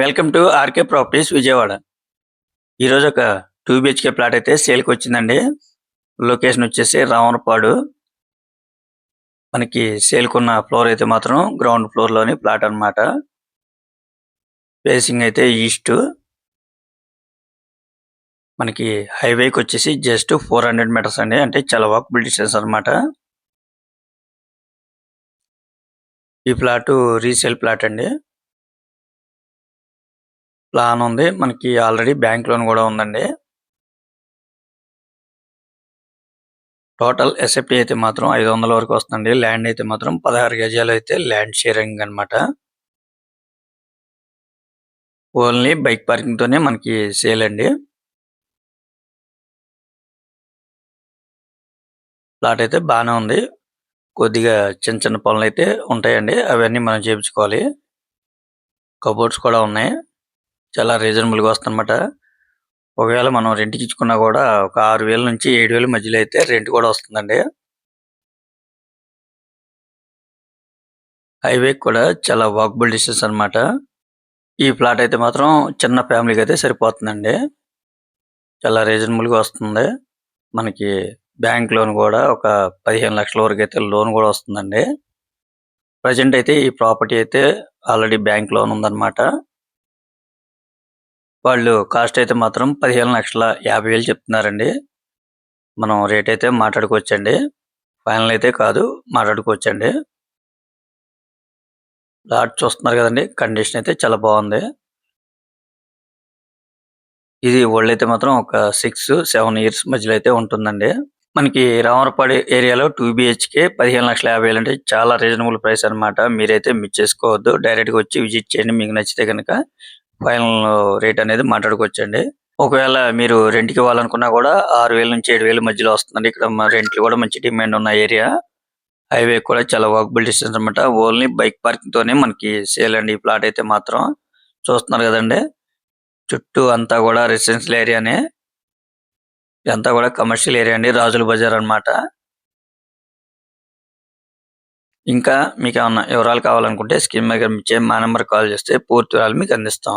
Welcome to RK properties Vijayawada. ఈరోజు ఒక two BHK plot అయితే సేల్కి వచ్చిందండి. లొకేషన్ వచ్చేసి రావణపాడు. మనకి సేల్కున్న ఫ్లోర్ అయితే మాత్రం గ్రౌండ్ ఫ్లోర్లోని ప్లాట్ అన్నమాట. ఫేసింగ్ అయితే ఈస్ట్. మనకి హైవేకి వచ్చేసి జస్ట్ ఫోర్ హండ్రెడ్ మీటర్స్ అండి. అంటే చాలా వాకబుల్ డిస్టెన్స్ అన్నమాట. ఈ ప్లాట్ రీసేల్ ప్లాట్ అండి. ప్లాన్ ఉంది. మనకి ఆల్రెడీ బ్యాంక్ లోన్ కూడా ఉందండి. టోటల్ ఎస్ఎఫ్టీ అయితే మాత్రం ఐదు వందల వరకు వస్తుంది ల్యాండ్ అయితే మాత్రం పదహారు గజాలు అయితే ల్యాండ్ షేరింగ్ అన్నమాట. ఓన్లీ బైక్ పార్కింగ్ తోనే మనకి సేల్ అండి. ప్లాట్ అయితే బాగానే ఉంది. కొద్దిగా చిన్న చిన్న పనులు అయితే ఉంటాయండి. అవన్నీ మనం చేయించుకోవాలి. కబోర్డ్స్ కూడా ఉన్నాయి. చాలా రీజనబుల్గా వస్తుందన్నమాట. ఒకవేళ మనం రెంట్కి ఇచ్చుకున్నా కూడా ఒక ఆరు వేల నుంచి ఏడు వేల మధ్యలో అయితే రెంట్ కూడా వస్తుందండి. హైవే కూడా చాలా వాకబుల్ డిస్టెన్స్ అన్నమాట. ఈ ప్లాట్ అయితే మాత్రం చిన్న ఫ్యామిలీకి అయితే సరిపోతుందండి. చాలా రీజనబుల్గా వస్తుంది. మనకి బ్యాంక్ లోన్ కూడా ఒక పదిహేను లక్షల వరకు అయితే లోన్ కూడా వస్తుందండి. ప్రజెంట్ అయితే ఈ ప్రాపర్టీ అయితే ఆల్రెడీ బ్యాంక్ లోన్ ఉందన్నమాట. వాళ్ళు కాస్ట్ అయితే మాత్రం పదిహేను లక్షల యాభై వేలు చెప్తున్నారండి. మనం రేట్ అయితే మాట్లాడుకోవచ్చండి. ఫైనల్ అయితే కాదు మాట్లాడుకోవచ్చండి. ప్లాట్ చూస్తున్నారు కదండి కండిషన్ అయితే చాలా బాగుంది. ఇది ఓల్డ్ అయితే మాత్రం ఒక సిక్స్ సెవెన్ ఇయర్స్ మధ్యలో అయితే ఉంటుందండి. మనకి రామరపాడి ఏరియాలో టూ బిహెచ్కే పదిహేను లక్షల యాభై వేలు అంటే చాలా రీజనబుల్ ప్రైస్ అన్నమాట. మీరైతే మిస్ చేసుకోవద్దు. డైరెక్ట్గా వచ్చి విజిట్ చేయండి మీకు నచ్చితే కనుక ఫైనల్ రేట్ అనేది మాట్లాడుకోవచ్చండి. ఒకవేళ మీరు రెంట్కి ఇవ్వాలనుకున్నా కూడా ఆరు వేల నుంచి ఏడు వేల మధ్యలో వస్తుందండి. ఇక్కడ రెంట్లు కూడా మంచి డిమాండ్ ఉన్న ఏరియా. హైవే కూడా చాలా వాకబుల్ డిస్టెన్స్ అన్నమాట. ఓన్లీ బైక్ పార్కింగ్ తోనే మనకి సేల్ అండి ఈ ప్లాట్ అయితే మాత్రం. చూస్తున్నారు కదండి. చుట్టూ అంతా కూడా రెసిడెన్షియల్ ఏరియానే. ఇదంతా కూడా కమర్షియల్ ఏరియా అండి. రాజుల బజార్ అన్నమాట. ఇంకా మీకు ఏమన్నా వివరాలు కావాలనుకుంటే స్కీమ్ మీద మా నెంబర్ కాల్ చేస్తే పూర్తి వివరాలు మీకు అందిస్తాం.